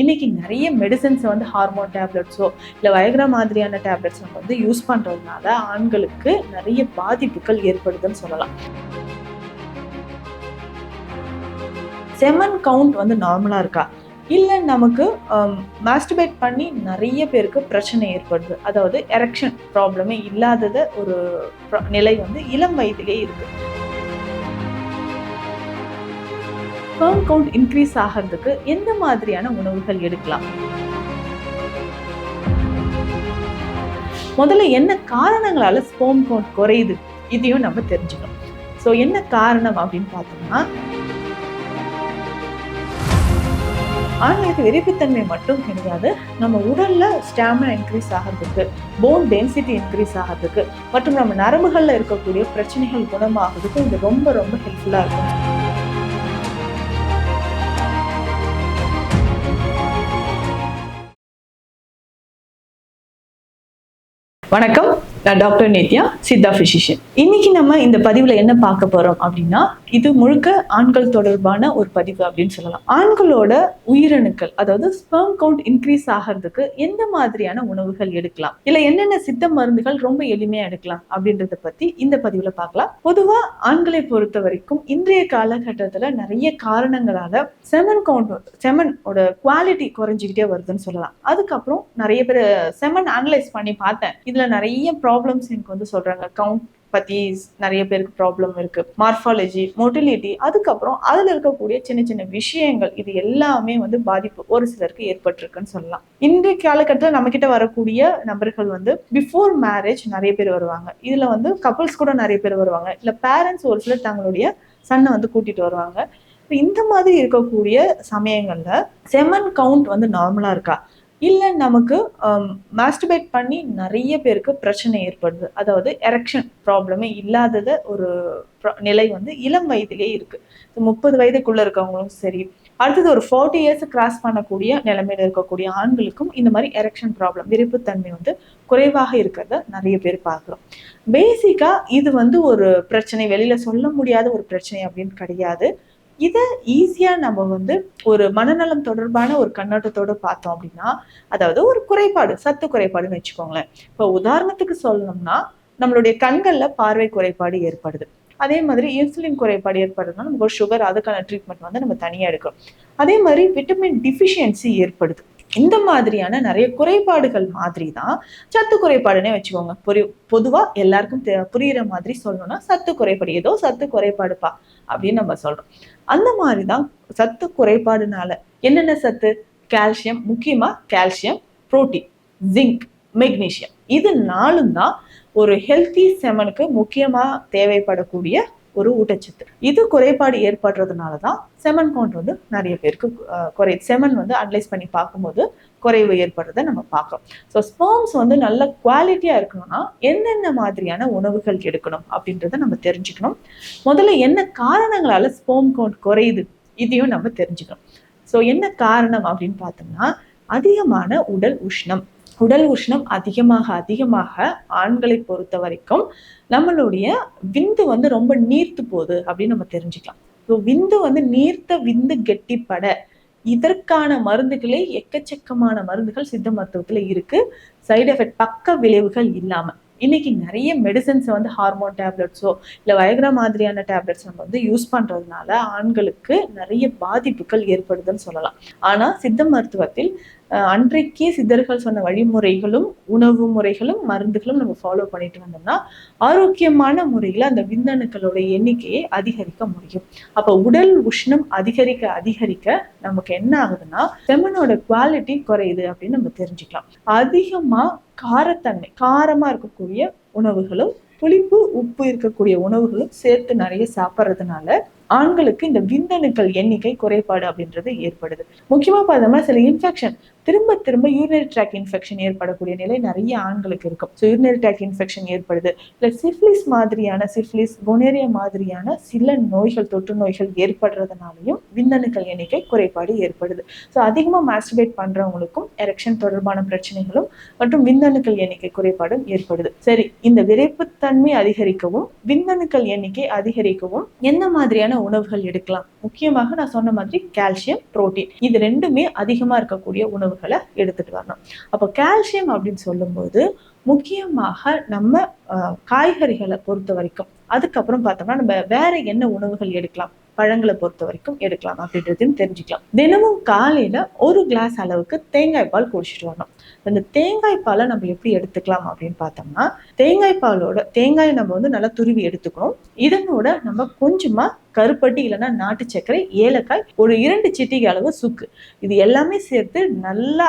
இன்னைக்கு நிறைய மெடிசன்ஸ் வந்து ஹார்மோன் டேப்லெட்ஸோ இல்லை வயக்ரா மாதிரியான டேப்லெட்ஸ் நம்ம வந்து யூஸ் பண்ணுறதுனால ஆண்களுக்கு நிறைய பாதிப்புகள் ஏற்படுதுன்னு சொல்லலாம். செமன் கவுண்ட் வந்து நார்மலாக இருக்கா? இல்லை நமக்கு மாஸ்டிபேட் பண்ணி நிறைய பேருக்கு பிரச்சனை ஏற்படுது. அதாவது எரெக்ஷன் ப்ராப்ளமே இல்லாதத ஒரு நிலை வந்து இளம் வயதிலே இருக்குது ஸ்பெர்ம் கவுண்ட் இன்க்ரீஸ் ஆகிறதுக்கு எந்த மாதிரியான உணவுகள் எடுக்கலாம்? முதல்ல என்ன காரணங்களால ஸ்பெர்ம் கவுண்ட் குறையுது? இதையும் நம்ம தெரிஞ்சுக்கணும். ஸோ என்ன காரணம் அப்படின்னு பார்த்தோம்னா ஆண்களுக்கு விரைப்புத்தன்மை மட்டும் கிடையாது. நம்ம உடல்ல ஸ்டாமினா இன்க்ரீஸ் ஆகிறதுக்கு போன் டென்சிட்டி இன்க்ரீஸ் ஆகிறதுக்கு மற்றும் நம்ம நரம்புகள்ல இருக்கக்கூடிய பிரச்சனைகள் குணமாகிறதுக்கு இது ரொம்ப ரொம்ப ஹெல்ப்ஃபுல்லா இருக்கும். வணக்கம். நான் டாக்டர் நித்யா சித்தா பிசிஷியன் இன்னைக்கு நம்ம இந்த பதிவில் என்ன பார்க்க போகிறோம் அப்படின்னா இது முழுக்க ஆண்கள் தொடர்பான ஒரு பதிவு அப்படின்னு சொல்லலாம். ஆண்களோட உயிரணுக்கள் அதாவது ஸ்பெர்ம் கவுண்ட் இன்க்ரீஸ் ஆகிறதுக்கு எந்த மாதிரியான உணவுகள் எடுக்கலாம்? இல்ல என்னென்ன சித்த மருந்துகள் ரொம்ப எளிமையா எடுக்கலாம் அப்படின்றத பத்தி இந்த பதிவுல பார்க்கலாம். பொதுவா ஆண்களை பொறுத்த வரைக்கும் இன்றைய காலகட்டத்துல நிறைய காரணங்களால செமன் கவுண்ட் செமனோட குவாலிட்டி குறைஞ்சிக்கிட்டே வருதுன்னு சொல்லலாம். அதுக்கப்புறம் நிறைய பேர் செமன் அனலைஸ் பண்ணி பார்த்தேன். இதுல நிறைய ப்ராப்ளம்ஸ் எனக்கு வந்து சொல்றாங்க. கவுண்ட் பத்தி நிறைய பேருக்கு ப்ராப்ளம் இருக்கு. மார்ஃபாலஜி மொட்டிலிட்டி அதுக்கப்புறம் அதுல இருக்கக்கூடிய சின்ன சின்ன விஷயங்கள் இது எல்லாமே வந்து பாதிப்பு ஒரு சிலருக்கு ஏற்பட்டிருக்குன்னு சொல்லலாம். இன்றைய காலகட்டத்தில் நம்ம கிட்ட வரக்கூடிய நபர்கள் வந்து பிஃபோர் மேரேஜ் நிறைய பேர் வருவாங்க. இதுல வந்து கப்புள்ஸ் கூட நிறைய பேர் வருவாங்க. இல்ல பேரண்ட்ஸ் ஒரு சிலர் தங்களுடைய சன்னை வந்து கூட்டிட்டு வருவாங்க. இந்த மாதிரி இருக்கக்கூடிய சமயங்கள்ல செமன் கவுண்ட் வந்து நார்மலா இருக்கா? இல்ல நமக்கு மாஸ்டிபேட் பண்ணி நிறைய பேருக்கு பிரச்சனை ஏற்படுது. அதாவது எரெக்ஷன் ப்ராப்ளமே இல்லாதத ஒரு நிலை வந்து இளம் வயதிலே இருக்கு. முப்பது வயதுக்குள்ள இருக்கவங்களும் சரி அடுத்தது ஒரு ஃபார்ட்டி இயர்ஸ் கிராஸ் பண்ணக்கூடிய நிலைமையில இருக்கக்கூடிய ஆண்களுக்கும் இந்த மாதிரி எரெக்ஷன் ப்ராப்ளம் விருப்புத்தன்மை வந்து குறைவாக இருக்கிறத நிறைய பேர் பார்க்குறோம். பேசிக்கா இது வந்து ஒரு பிரச்சனை வெளியில சொல்ல முடியாத ஒரு பிரச்சனை அப்படின்னு கிடையாது. இதை ஈஸியா நம்ம வந்து ஒரு மனநலம் தொடர்பான ஒரு கண்ணோட்டத்தோடு பார்த்தோம் அப்படின்னா அதாவது ஒரு குறைபாடு சத்து குறைபாடுன்னு வச்சுக்கோங்களேன். இப்போ உதாரணத்துக்கு சொல்லணும்னா நம்மளுடைய கண்களில் பார்வை குறைபாடு ஏற்படுது. அதே மாதிரி இன்சுலின் குறைபாடு ஏற்படுதுன்னா நமக்கு சுகர் அதுக்கான ட்ரீட்மெண்ட் வந்து நம்ம தனியாக எடுக்கிறோம். அதே மாதிரி விட்டமின் டிஃபிஷியன்சி ஏற்படுது. இந்த மாதிரியான நிறைய குறைபாடுகள் மாதிரி தான் சத்து குறைபாடுன்னே வச்சுக்கோங்க. புரி பொதுவா எல்லாருக்கும் புரியுற மாதிரி சொல்லணும்னா சத்து குறைபாடு ஏதோ சத்து குறைபாடுப்பா அப்படின்னு நம்ம சொல்றோம். அந்த மாதிரி தான் சத்து குறைபாடுனால என்னென்ன சத்து? கால்சியம் முக்கியமா கால்சியம் புரோட்டீன் ஜிங்க் மெக்னீசியம். இது நாலும் தான் ஒரு ஹெல்த்தி செமனுக்கு முக்கியமா தேவைப்படக்கூடிய ஒரு ஊட்டச்சத்து. இது குறைபாடு ஏற்படுறதுனால தான் செமன் கவுண்ட் வந்து நிறைய பேருக்கு குறை செமன் வந்து அனலைஸ் பண்ணி பார்க்கும்போது குறைவு ஏற்படுறதை நம்ம பார்க்கறோம். ஸோ ஸ்பேம்ஸ் வந்து நல்ல குவாலிட்டியாக இருக்கணும்னா என்னென்ன மாதிரியான உணவுகள் எடுக்கணும் அப்படின்றத நம்ம தெரிஞ்சுக்கணும். முதல்ல என்ன காரணங்களால் ஸ்போம் கவுண்ட் குறையுது இதையும் நம்ம தெரிஞ்சுக்கணும். ஸோ என்ன காரணம் அப்படின்னு பார்த்தோம்னா அதிகமான உடல் உஷ்ணம். உடல் உஷ்ணம் அதிகமாக அதிகமாக ஆண்களை பொறுத்த வரைக்கும் நம்மளுடைய விந்து வந்து ரொம்ப நீர்த்து போகுது அப்படின்னு நம்ம தெரிஞ்சுக்கலாம். ஸோ விந்து வந்து நீர்த்த விந்து கெட்டிப்பட. இதற்கான மருந்துகளே எக்கச்சக்கமான மருந்துகள் சித்த மருத்துவத்தில் இருக்கு. சைடு எஃபெக்ட் பக்க விளைவுகள் இல்லாமல் இன்னைக்கு நிறைய மெடிசன்ஸை வந்து ஹார்மோன் டேப்லெட்ஸோ இல்லை வயக்ரா மாதிரியான டேப்லெட்ஸ் நம்ம வந்து யூஸ் பண்றதுனால ஆண்களுக்கு நிறைய பாதிப்புகள் ஏற்படுதுன்னு சொல்லலாம். ஆனால் சித்த மருத்துவத்தில் அன்றைக்கே சித்தர்கள் சொன்ன வழிமுறைகளும் உணவு முறைகளும் மருந்துகளும் நம்ம ஃபாலோ பண்ணிட்டு வந்தோம்னா ஆரோக்கியமான முறையில் அந்த விந்தணுக்களோட எண்ணிக்கையை அதிகரிக்க முடியும். அப்போ உடல் உஷ்ணம் அதிகரிக்க அதிகரிக்க நமக்கு என்ன ஆகுதுன்னா செமனோட குவாலிட்டி குறையுது அப்படின்னு நம்ம தெரிஞ்சுக்கலாம். அதிகமா காரத்தன்மை காரமா இருக்கக்கூடிய உணவுகளும் புளிப்பு உப்பு இருக்கக்கூடிய உணவுகளும் சேர்த்து நிறைய சாப்பிட்றதுனால ஆண்களுக்கு இந்த விந்தணுக்கள் எண்ணிக்கை குறைபாடு அப்படின்றது ஏற்படுது. முக்கியமாக பார்த்தோம்னா சில இன்ஃபெக்ஷன் திரும்ப திரும்ப யூரினரி ட்ராக் இன்ஃபெக்ஷன் ஏற்படக்கூடிய நிலை நிறைய ஆண்களுக்கு இருக்கும். ஸோ யூரினரி ட்ராக் இன்ஃபெக்ஷன் ஏற்படுது. இல்லை சிஃப்லிஸ் மாதிரியான சிஃப்லிஸ் கொனேரியா மாதிரியான சில நோய்கள் தொற்று நோய்கள் ஏற்படுறதுனாலையும் விந்தணுக்கள் எண்ணிக்கை குறைபாடு ஏற்படுது. ஸோ அதிகமாக மாஸ்டிபேட் பண்றவங்களுக்கும் எரெக்ஷன் தொடர்பான பிரச்சனைகளும் மற்றும் விந்தணுக்கள் எண்ணிக்கை குறைபாடும் ஏற்படுது. சரி இந்த விரைப்புத்தன்மை அதிகரிக்கவும் விந்தணுக்கள் எண்ணிக்கை அதிகரிக்கவும் என்ன மாதிரியான உணவுகள் எடுக்கலாம். முக்கியமாக நான் சொன்ன மாதிரி கால்சியம் புரோட்டீன் இது ரெண்டுமே அதிகமா இருக்கக்கூடிய உணவுகளை எடுத்துட்டு வரணும். அப்போ கால்சியம் அப்படின்னு சொல்லும்போது முக்கியமாக நம்ம அஹ், காய்கறிகளை பொறுத்த வரைக்கும் அதுக்கப்புறம் பார்த்தோம்னா நம்ம வேற என்ன உணவுகள் எடுக்கலாம்? பழங்களை பொறுத்த வரைக்கும் எடுக்கலாம் அப்படின்றதையும் தெரிஞ்சுக்கலாம். தினமும் காலையில ஒரு கிளாஸ் அளவுக்கு தேங்காய் பால் குடிச்சிட்டு வரணும். அந்த தேங்காய் பாலை நம்ம எப்படி எடுத்துக்கலாம் அப்படின்னு பார்த்தோம்னா தேங்காய் பாலோட தேங்காயை நம்ம வந்து நல்லா துருவி எடுத்துக்கணும். இதனோட நம்ம கொஞ்சமா கருப்பட்டி இல்லைன்னா நாட்டு சர்க்கரை ஏலக்காய் ஒரு இரண்டு சிட்டிகை அளவு சுக்கு. இது எல்லாமே சேர்த்து நல்லா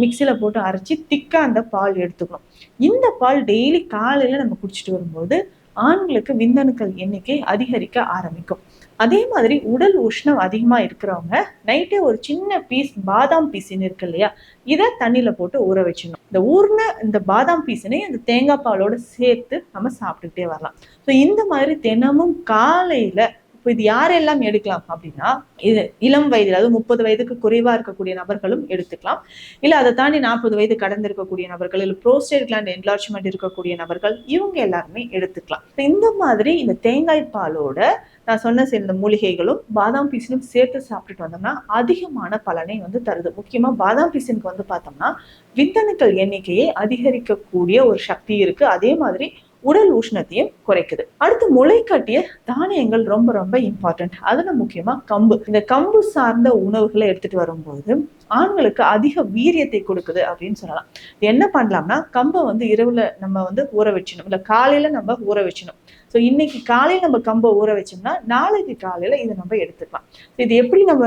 மிக்சியில் போட்டு அரைச்சி திக்கா அந்த பால் எடுத்துக்கணும். இந்த பால் டெய்லி காலையில் நம்ம குடிச்சிட்டு வரும்போது ஆண்களுக்கு விந்தணுக்கள் எண்ணிக்கை அதிகரிக்க ஆரம்பிக்கும். அதே மாதிரி உடல் உஷ்ணம் அதிகமாக இருக்கிறவங்க நைட்டே ஒரு சின்ன பீஸ் பாதாம் பீஸின்னு இருக்கு இல்லையா? இதை தண்ணியில் போட்டு ஊற வச்சிடணும் இந்த ஊர்ன இந்த பாதாம் பீஸினை இந்த தேங்காய் பாலோட சேர்த்து நம்ம சாப்பிட்டுக்கிட்டே வரலாம். ஸோ இந்த மாதிரி தினமும் காலையில் இப்போ இது யாரெல்லாம் எடுக்கலாம் அப்படின்னா இது இளம் வயதில் அதாவது முப்பது வயதுக்கு குறைவாக இருக்கக்கூடிய நபர்களும் எடுத்துக்கலாம். இல்லை அதை தாண்டி நாற்பது வயது கடந்து இருக்கக்கூடிய நபர்கள் இல்லை ப்ரோஸ்டேட் கிளாண்ட் என்லார்ஜ்மெண்ட் இருக்கக்கூடிய நபர்கள் இவங்க எல்லாருமே எடுத்துக்கலாம். இந்த மாதிரி இந்த தேங்காய் பாலோட நான் சொன்ன சில மூலிகைகளும் பாதாம் பீசனும் சேர்த்து சாப்பிட்டுட்டு வந்தோம்னா அதிகமான பலனை வந்து தருது. முக்கியமா பாதாம் பீசனுக்கு வந்து பார்த்தோம்னா விந்தணுக்கள் எண்ணிக்கையை அதிகரிக்கக்கூடிய ஒரு சக்தி இருக்கு. அதே மாதிரி உடல் உஷ்ணத்தையும் குறைக்குது. அடுத்து முளை கட்டிய தானியங்கள் ரொம்ப ரொம்ப இம்பார்ட்டன்ட் அதுல முக்கியமா கம்பு. இந்த கம்பு சார்ந்த உணவுகளை எடுத்துட்டு வரும்போது ஆண்களுக்கு அதிக வீரியத்தை கொடுக்குது அப்படின்னு சொல்லலாம். என்ன பண்ணலாம்னா கம்பை வந்து இரவுல நம்ம வந்து ஊற வச்சிடணும். இல்ல காலையில நம்ம ஊற வச்சிடணும். ஸோ இன்னைக்கு காலையில நம்ம கம்பை ஊற வச்சோம்னா நாளைக்கு காலையில இதை நம்ம எடுத்துக்கலாம். இது எப்படி நம்ம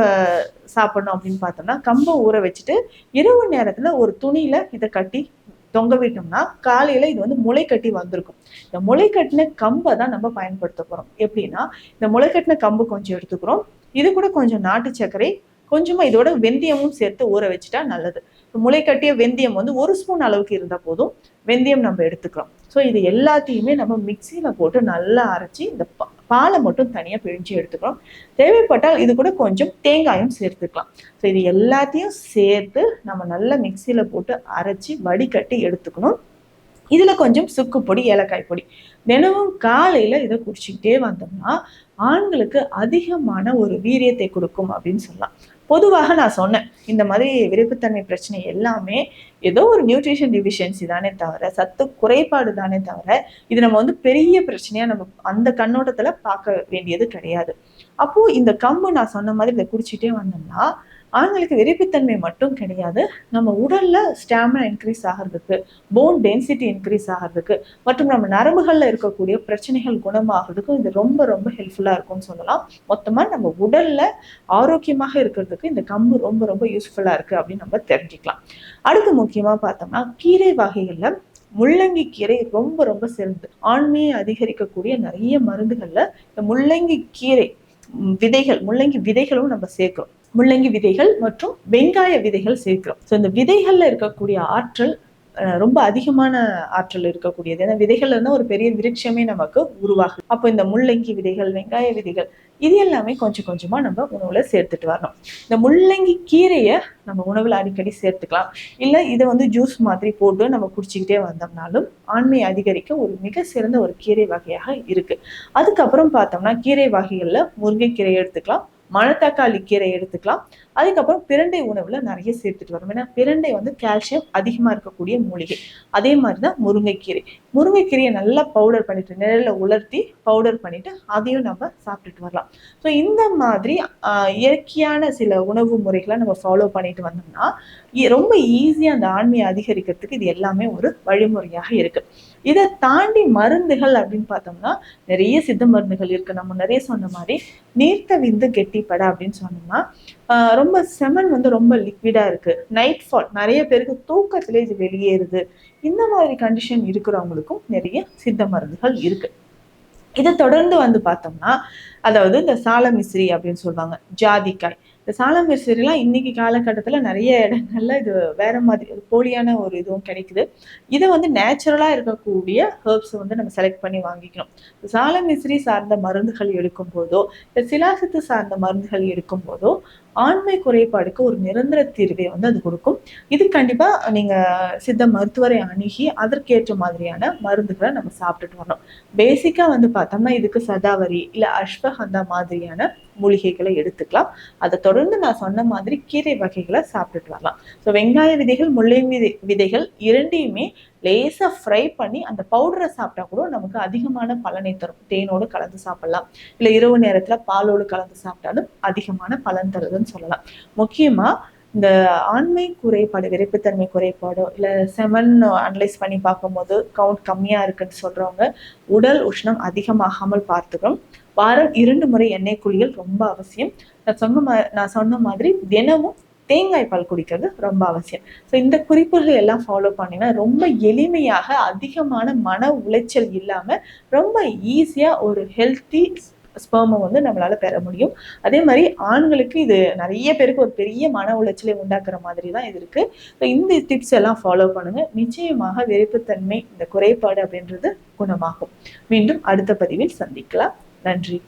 சாப்பிடணும் அப்படின்னு பார்த்தோம்னா கம்பை ஊற வச்சுட்டு இரவு நேரத்துல ஒரு துணியில இதை கட்டி தொங்க விட்டோம்னா காலையில இது வந்து முளை கட்டி வந்திருக்கும். இந்த முளை கட்டின கம்பை தான் நம்ம பயன்படுத்த போறோம். எப்படின்னா இந்த முளை கட்டின கம்பு கொஞ்சம் எடுத்துக்கிறோம். இது கூட கொஞ்சம் நாட்டு சர்க்கரை கொஞ்சமா இதோட வெந்தயமும் சேர்த்து ஊற வச்சுட்டா நல்லது. முளை கட்டிய வெந்தயம் வந்து ஒரு ஸ்பூன் அளவுக்கு இருந்தா போதும். வெந்தயம் நம்ம எடுத்துக்கிறோம். ஸோ இது எல்லாத்தையுமே நம்ம மிக்சியில போட்டு நல்லா அரைச்சி இந்த பாலை மட்டும் தனியாக பிழிஞ்சு எடுத்துக்கிறோம். தேவைப்பட்டால் இது கூட கொஞ்சம் தேங்காயும் சேர்த்துக்கலாம். ஸோ இது எல்லாத்தையும் சேர்த்து நம்ம நல்லா மிக்சியில் போட்டு அரைச்சி வடிகட்டி எடுத்துக்கணும். இதில் கொஞ்சம் சுக்கு பொடி ஏலக்காய் பொடி. தினமும் காலையில் இதை குடிச்சிக்கிட்டே வந்தோம்னா ஆண்களுக்கு அதிகமான ஒரு வீரியத்தை கொடுக்கும் அப்படின்னு சொல்லலாம். பொதுவாக நான் சொன்னேன் இந்த மாதிரி விருப்பத்தன்மை பிரச்சனை எல்லாமே ஏதோ ஒரு நியூட்ரிஷன் டிஃபிஷியன்சி தானே தவிர சத்து குறைபாடு தானே தவிர இது நம்ம வந்து பெரிய பிரச்சனையா நம்ம அந்த கண்ணோட்டத்துல பார்க்க வேண்டியது கிடையாது. அப்போ இந்த கம்பு நான் சொன்ன மாதிரி இதை குடிச்சிட்டே வந்தோம்னா ஆண்களுக்கு விரைப்புத்தன்மை மட்டும் கிடையாது நம்ம உடல்ல ஸ்டாமினா இன்க்ரீஸ் ஆகிறதுக்கு போன் டென்சிட்டி இன்க்ரீஸ் ஆகிறதுக்கு மற்றும் நம்ம நரம்புகளில் இருக்கக்கூடிய பிரச்சனைகள் குணமாகிறதுக்கும் இது ரொம்ப ரொம்ப ஹெல்ப்ஃபுல்லா இருக்கும்னு சொல்லலாம். மொத்தமா நம்ம உடல்ல ஆரோக்கியமாக இருக்கிறதுக்கு இந்த கம்பு ரொம்ப ரொம்ப யூஸ்ஃபுல்லா இருக்கு அப்படின்னு நம்ம தெரிஞ்சுக்கலாம். அடுத்து முக்கியமா பார்த்தோம்னா கீரை வகைகள்ல முள்ளங்கி கீரை ரொம்ப ரொம்ப சிறந்தது. ஆண்மையை அதிகரிக்கக்கூடிய நிறைய மருந்துகள்ல இந்த முள்ளங்கி கீரை விதைகள் முள்ளங்கி விதைகளும் நம்ம சேர்க்கிறோம். முள்ளங்கி விதைகள் மற்றும் வெங்காய விதைகள் சேர்க்கிறோம். ஸோ இந்த விதைகள்ல இருக்கக்கூடிய ஆற்றல் ரொம்ப அதிகமான ஆற்றல் இருக்கக்கூடியது. ஏன்னா விதைகள்ல இருந்தா ஒரு பெரிய விருட்சமே நமக்கு உருவாகும் அப்போ இந்த முள்ளங்கி விதைகள் வெங்காய விதைகள் இது எல்லாமே கொஞ்சம் கொஞ்சமா நம்ம உணவுல சேர்த்துட்டு வரணும். இந்த முள்ளங்கி கீரையை நம்ம உணவுல அடிக்கடி சேர்த்துக்கலாம். இல்லை இதை வந்து ஜூஸ் மாதிரி போட்டு நம்ம குடிச்சிக்கிட்டே வந்தோம்னாலும் ஆண்மை அதிகரிக்க ஒரு மிக சிறந்த ஒரு கீரை வகையாக இருக்கு. அதுக்கப்புறம் பார்த்தோம்னா கீரை வகைகளில் முருங்கைக்கீரை எடுத்துக்கலாம். மணத்தக்காளி கீரை எடுத்துக்கலாம். அதுக்கப்புறம் பிரண்டை உணவுல நிறைய சேர்த்துட்டு வரும். ஏன்னா பிரண்டை வந்து கால்சியம் அதிகமா இருக்கக்கூடிய மூலிகை. அதே மாதிரிதான் முருங்கைக்கீரை. முருங்கைக்கீரையை நல்லா பவுடர் பண்ணிட்டு நிழல உலர்த்தி பவுடர் பண்ணிட்டு அதையும் நம்ம சாப்பிட்டுட்டு வரலாம். ஸோ இந்த மாதிரி ஆஹ், இயற்கையான சில உணவு முறைகளை நம்ம ஃபாலோ பண்ணிட்டு வந்தோம்னா ரொம்ப ஈஸியா அந்த ஆண்மையை அதிகரிக்கிறதுக்கு இது எல்லாமே ஒரு வழிமுறையாக இருக்கு. இதை தாண்டி மருந்துகள் அப்படின்னு பார்த்தோம்னா நிறைய சித்த மருந்துகள் இருக்கு. நம்ம நிறைய சொன்ன மாதிரி நீர்த்த விந்து கெட்டிப்பட அப்படின்னு சொன்னோம்னா ரொம்ப செமன் வந்து ரொம்ப லிக்விடா இருக்கு. நைட் ஃபால் நிறைய பேருக்கு தூக்கத்திலே இது வெளியேறுது. இந்த மாதிரி கண்டிஷன் இருக்கிறவங்களுக்கும் நிறைய சித்த மருந்துகள் இருக்கு. இதை தொடர்ந்து வந்து பார்த்தோம்னா அதாவது இந்த சாலமிஸ்ரி அப்படின்னு சொல்லுவாங்க ஜாதிக்காய். இந்த சாலமிரிசரிலாம் இன்னைக்கு காலகட்டத்தில் நிறைய இடங்கள்ல இது வேற மாதிரி போலியான ஒரு இதுவும் கிடைக்குது. இதை வந்து நேச்சுரலாக இருக்கக்கூடிய ஹேர்ப்ஸை வந்து நம்ம செலக்ட் பண்ணி வாங்கிக்கணும். சாலமிஸ்ரி சார்ந்த மருந்துகள் எடுக்கும் போதோ இல்லை சிலாசத்து சார்ந்த மருந்துகள் எடுக்கும் போதோ ஆண்மை குறைபாடுக்கு ஒரு நிரந்தர தீர்வை வந்து அது கொடுக்கும். இது கண்டிப்பா நீங்க சித்த மருத்துவரை அணுகி அதற்கேற்ற மாதிரியான மருந்துகளை நம்ம சாப்பிட்டுட்டு வரணும். பேசிக்கா வந்து பார்த்தோம்னா இதுக்கு சதாவரி இல்ல அஸ்வகந்தா மாதிரியான மூலிகைகளை எடுத்துக்கலாம். அதை தொடர்ந்து நான் சொன்ன மாதிரி கீரை வகைகளை சாப்பிட்டுட்டு வரலாம். ஸோ வெங்காய விதைகள் முள்ளை விதை விதைகள் இரண்டையுமே லேசா ஃப்ரை பண்ணி அந்த பவுடரை சாப்பிட்டா கூட நமக்கு அதிகமான பலனை தரும். தேனோடு கலந்து சாப்பிடலாம். இல்லை இரவு நேரத்துல பாலோடு கலந்து சாப்பிட்டாலும் அதிகமான பலன் தருதுன்னு சொல்லலாம். முக்கியமா இந்த ஆண்மை குறைபாடு விரைப்புத்தன்மை குறைபாடோ இல்லை செமன் அனலைஸ் பண்ணி பார்க்கும்போது கவுண்ட் கம்மியாக இருக்குன்னு சொல்கிறவங்க உடல் உஷ்ணம் அதிகமாகாமல் பார்த்துக்கணும். வாரம் இரண்டு முறை எண்ணெய் குளியல் ரொம்ப அவசியம். நான் சொன்ன மா நான் சொன்ன மாதிரி தினமும் தேங்காய் பால் குடிக்கிறது ரொம்ப அவசியம். ஸோ இந்த குறிப்புகள் எல்லாம் ஃபாலோ பண்ணினா ரொம்ப எளிமையாக அதிகமான மன உளைச்சல் இல்லாமல் ரொம்ப ஈஸியாக ஒரு ஹெல்த்தி ஸ்பெர்மை வந்து நம்மளால பெற முடியும். அதே மாதிரி ஆண்களுக்கு இது நிறைய பேருக்கு ஒரு பெரிய மன உளைச்சலை உண்டாக்குற மாதிரி தான் இது இருக்கு. ஸோ இந்த டிப்ஸ் எல்லாம் ஃபாலோ பண்ணுங்க. நிச்சயமாக வெறுப்புத்தன்மை இந்த குறைபாடு அப்படின்றது குணமாகும். மீண்டும் அடுத்த பதிவில் சந்திக்கலாம். நன்றி.